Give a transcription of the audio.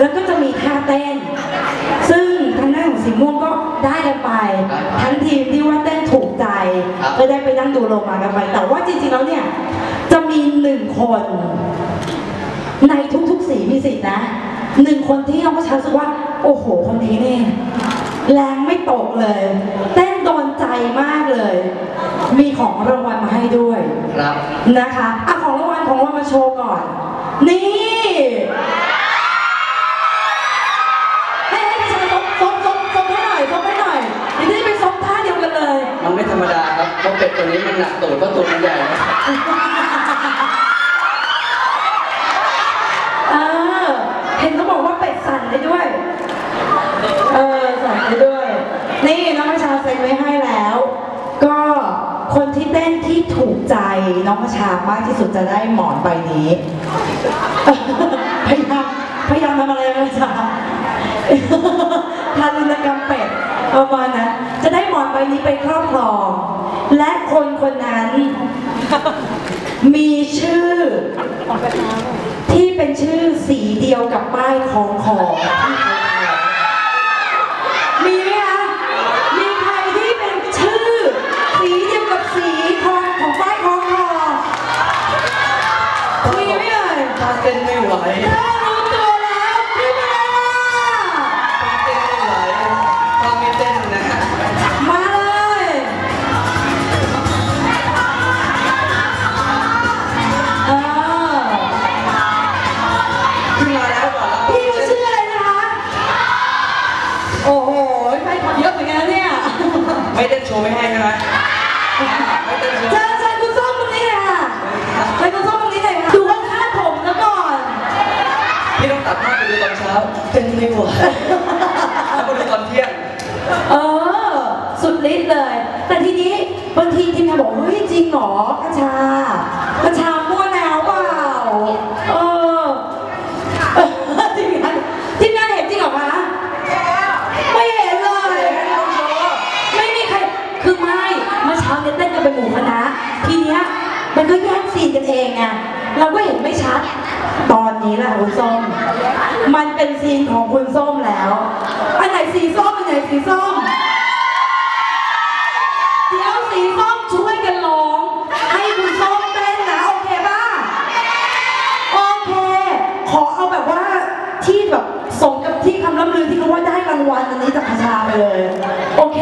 แล้วก็จะมีท่าเต้น ซึ่งทางด้านของสีม่วงก็ได้กันไป ทั้งทีมที่ว่าเต้นถูกใจก็ได้ไปนั่งดูโลมากันไป แต่ว่าจริงๆแล้วเนี่ยจะมีหนึ่งคน ในทุกๆสีมีสิทธินะหนึ่งคนที่เราก็ชัรู้สึกว่า โอ้โหคนนี้เนี่ยแรงไม่ตกเลย เต้นโดนใจมากเลย มีของรางวัลมาให้ด้วยครับนะคะอะของรางวัลของรางวัลมาโชว์ก่อน นี่ หนักตูดเพราตูดมันใหญ่นะเออเห็นเขาบอกว่าเป็ดสั่นได้ด้วย เออสั่นได้ด้วย นี่น้องประชาเซ็นไว้ให้แล้ว ก็คนที่เต้นที่ถูกใจน้องประชามากที่สุดจะได้หมอนใบนี้ พยายามพยายามทำอะไรนะประชาทารุณกรรมเป็ดประมาณนั้นจะได้หมอนใบนี้ไปครอบครอง และคนคนนั้น มีชื่อ ที่เป็นชื่อสีเดียวกับป้ายของของมีไหมคะ มีใครที่เป็นชื่อ สีเดียวกับสีของของป้ายของของมีไหมเอ่ยถ้าเต้นไม่ไหว อ้โหใครขับเยอะเหมือนกันนะเนี่ย ไม่เต้นโชว์ไม่ให้ใช่ไหมไม่เต้นโชว์เชิญเชิญคุณส้มตรงนี้เลยค่ะเชิญคุณส้มตรงนี้เลยค่ะดูว่าคาดผมแล้วก่อนพี่ต้องตัดภาพไปดูตอนเช้าเต้นไม่ไหวแล้วก็ดูตอนเที่ยง เออ สุดฤทธิ์เลย แต่ทีนี้บางทีทีมงานบอกเฮ้ยจริงเหรอ กันเองไงเราก็เห็นไม่ชัด ตอนนี้แหละคุณส้ม มันเป็นซีนของคุณส้มแล้ว อันไหนสีส้มอันไหนสีส้ม เดี๋ยวสีส้มช่วยกันร้อง ให้คุณส้มเต้นนะโอเคป่ะ โอเค ขอเอาแบบว่าที่แบบสมกับที่คำล่ำลือที่เขาว่าได้รางวัลอันนี้จากพชาไปเลย โอเค